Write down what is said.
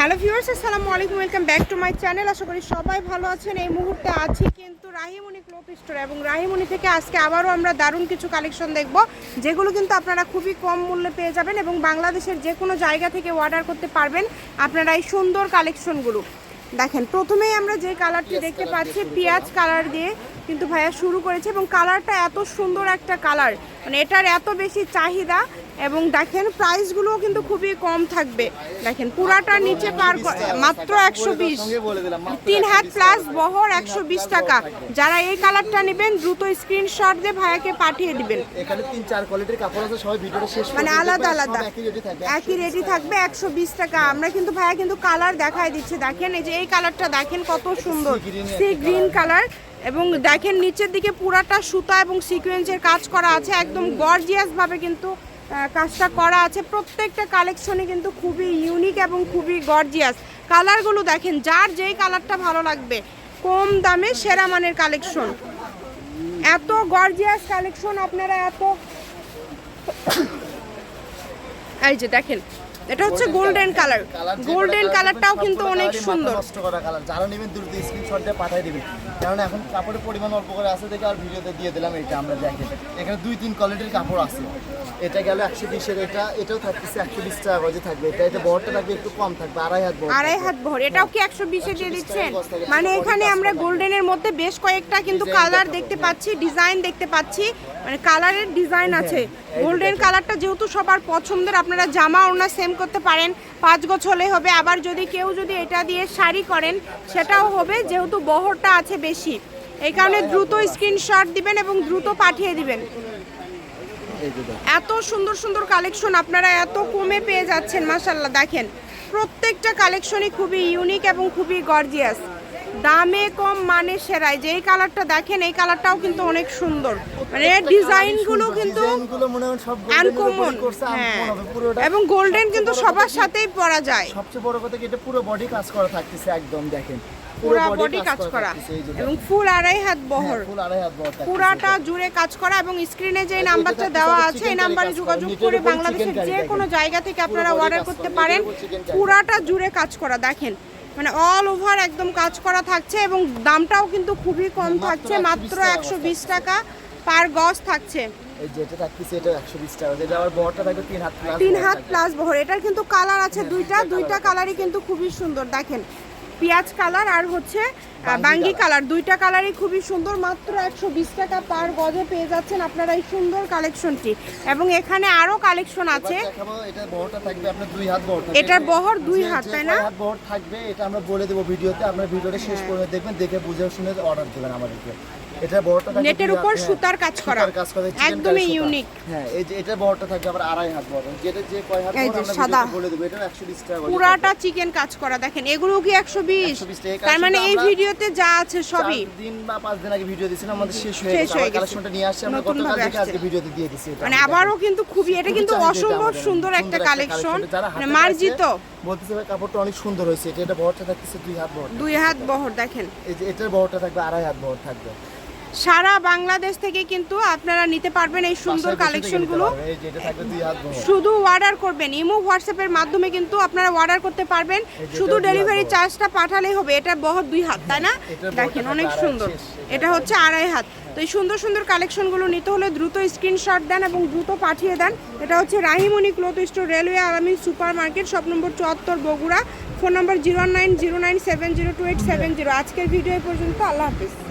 Hello viewers আসসালামু আলাইকুম welcome back to my channel. আশা করি সবাই ভালো আছেন। এই মুহূর্তে আছি কিন্তু রাহিমণি ক্লোথ স্টোর এবং রাহিমণি থেকে আজকে আবারও আমরা দারুণ কিছু কালেকশন দেখব যেগুলো কিন্তু আপনারা খুবই কম মূল্যে পেয়ে যাবেন এবং বাংলাদেশের যে কোনো জায়গা থেকে অর্ডার করতে পারবেন আপনারা এই সুন্দর কালেকশনগুলো। দেখেন প্রথমেই আমরা যে কালারটি দেখতে পাচ্ছি পেঁয়াজ কালার দিয়ে কিন্তু ভাইয়া শুরু করেছে এবং কালারটা এত সুন্দর একটা কালার। মানে এটার এত বেশি চাহিদা এবং দেখেন প্রাইসগুলোও কিন্তু খুবই কম থাকবে। দেখেন পুরাটা নিচে পার মাত্র একশো বিশ। তিন হাত প্লাস বহর একশো বিশ টাকা। যারা এই কালারটা নেবেন দ্রুত স্ক্রিনশট দিয়ে ভাইয়াকে পাঠিয়ে দিবেন। এখানে তিন চার কোয়ালিটির কাপড় আছে সবাই ভিডিওটা শেষ মানে আলাদা আলাদা। একই রেটে থাকবে রেটই থাকবে একশো বিশ টাকা। আমরা কিন্তু ভাইয়া কিন্তু কালার দেখাই দিচ্ছে। দেখেন এই যে এই কালারটা দেখেন কত সুন্দর। সি গ্রিন কালার এবং দেখেন নিচের দিকে পুরাটা সুতা এবং সিকোয়েন্সের কাজ করা আছে একদম গর্জিয়াস ভাবে কিন্তু কাজটা করা আছে। প্রত্যেকটা কালেকশনে কিন্তু খুবই ইউনিক এবং খুবই গর্জিয়াস কালারগুলো দেখেন, যার যেই কালারটা ভালো লাগবে, কম দামে সেরা মানের কালেকশন এত গর্জিয়াস কালেকশন আপনারা, এত এই যে দেখেন এটা হচ্ছে গোল্ডেন কালার গোল্ডেন কালারটাও কিন্তু অনেক সুন্দর। নষ্ট করা কালার যারা নেবেন দ্রুত স্ক্রিনশট দিয়ে পাঠিয়ে দিবেন। কারণ এখন কাপড়ের পরিমাণ অল্প করে আছে দেখে আর ভিডিওতে দিয়ে দিলাম এটা আমরা দেখেন এখানে দুই তিন কোয়ালিটির কাপড় আছে। এটা গেল একশো বিশের এটা এটাও থাকতেছে একশো বিশ টাকা গজে থাকবে। এটা এটা বহরটা থাকবে একটু কম থাকবে আড়াই হাত বহর আড়াই হাত ভর এটাও কি একশো বিশে দিয়ে দিচ্ছেন। মানে এখানে আমরা। গোল্ডেনের মধ্যে বেশ কয়েকটা কিন্তু কালার দেখতে হ্যাঁ। পাচ্ছি। ডিজাইন দেখতে পাচ্ছি। মানে কালারের ডিজাইন আছে। এই যে গোল্ডেন কালারটা যেহেতু সবার পছন্দের আপনারা জামা ওড়না সেম করতে পারেন। পাঁচ গছ হলে হবে। আবার যদি কেউ যদি এটা দিয়ে শাড়ি করেন সেটাও হবে যেহেতু বহরটা আছে বেশি। এই কারণে দ্রুত স্ক্রিনশট দিবেন এবং দ্রুত পাঠিয়ে দিবেন। এত সুন্দর সুন্দর কালেকশন আপনারা এত কমে পেয়ে যাচ্ছেন মাসাল্লাহ দেখেন। প্রত্যেকটা কালেকশনই খুবই ইউনিক এবং খুবই গর্জিয়াস দামে কম মানে সেরাই। যে এই কালারটা দেখেন এই কালারটাও কিন্তু অনেক সুন্দর। মানে কিন্তু সব golden এর আনকমন। এবং গোল্ডেন কিন্তু সবার সাথেই পরা যায়। সবচেয়ে বড় কথা কি এটা পুরো বডি কাজ করা থাকতেছে একদম দেখেন। পুরা বডি কাজ করা এবং ফুল আড়াই হাত বহর। হ্যাঁ। পুরাটা জুড়ে কাজ করা এবং স্ক্রিনে যে নাম্বারটা দেওয়া আছে এই নাম্বারে যোগাযোগ করে বাংলাদেশের যে কোনো জায়গা থেকে আপনারা অর্ডার করতে পারেন। পুরাটা জুড়ে কাজ করা দেখেন। মানে অল ওভার একদম কাজ করা থাকছে এবং দামটাও কিন্তু খুবই কম থাকছে মাত্র একশো বিশ টাকা পার গজ থাকছে। তিন হাত। প্লাস বহর এটার কিন্তু কালার আছে হ্যাঁ, দুইটা দুইটা কালারই কিন্তু খুবই সুন্দর। দেখেন পেঁয়াজ কালার আর হচ্ছে বাঙ্গি কালার। দুইটা কালারই খুবই সুন্দর মাত্র একশো বিশ টাকা পার গজে পেয়ে যাচ্ছেন আপনারা এই সুন্দর কালেকশনটি। এবং এখানে আরও কালেকশন আছে। এটার বহর দুই হাত, তাই না? বহর থাকবে এটা আমরা বলে দেবো ভিডিওতে। আপনার ভিডিওটা শেষ হ্যাঁ। করে দেখবেন দেখে বুঝে শুনে অর্ডার দেবেন আমাদেরকে। এটা থাকবে নেটের উপর হ্যাঁ, সুতার কাজ করা। কাজ করা একদমই unique। হ্যাঁ এই যে এটা থাকবে আবার আড়াই হাত বহর যেটা যে কয় হাত এই যে সাদা। বলে দেবো এটা একশো বিশ টাকা পুরাটা চিকেন কাজ করা দেখেন এগুলো কি একশো 120 তার মানে এই ভিডিওতে যা আছে সবই। দিন বা পাঁচ দিন আগে ভিডিও দিয়েছিলাম আমাদের শেষ হয়ে গেছে। কালেকশনটা নিয়ে আসছি আমরা গতকাল থেকে আজকে ভিডিওতে দিয়ে দিচ্ছি মানে আবারও কিন্তু খুবই এটা কিন্তু অসম্ভব সুন্দর একটা কালেকশন মানে মার্জিত। বলতেছে ভাই কাপড়টা অনেক সুন্দর হয়েছে। এটা এটা বহরটা থাকতেছে দুই হাত বহর দুই হাত বহর দেখেন। এই যে এটার বহরটা থাকবে আড়াই হাত বহর থাকবে। সারা বাংলাদেশ থেকে কিন্তু আপনারা নিতে পারবেন এই সুন্দর কালেকশনগুলো। শুধু অর্ডার করবেন। ইমো হোয়াটসঅ্যাপের মাধ্যমে কিন্তু আপনারা অর্ডার করতে পারবেন। শুধু ডেলিভারি চার্জটা পাঠালেই হবে। এটা বহর দুই হাত তাই না? দেখেন অনেক সুন্দর। এটা হচ্ছে আড়াই হাত। তো এই সুন্দর সুন্দর কালেকশনগুলো নিতে হলে দ্রুত স্ক্রিনশট দেন এবং দ্রুত পাঠিয়ে দেন। এটা হচ্ছে Rahimoni cloth store railway Alamin super market shop number চুয়াত্তর Bogura. Phone number zero nine zero nine seven zero two eight seven zero আজকের ভিডিও পর্যন্ত। আল্লাহ হাফিজ।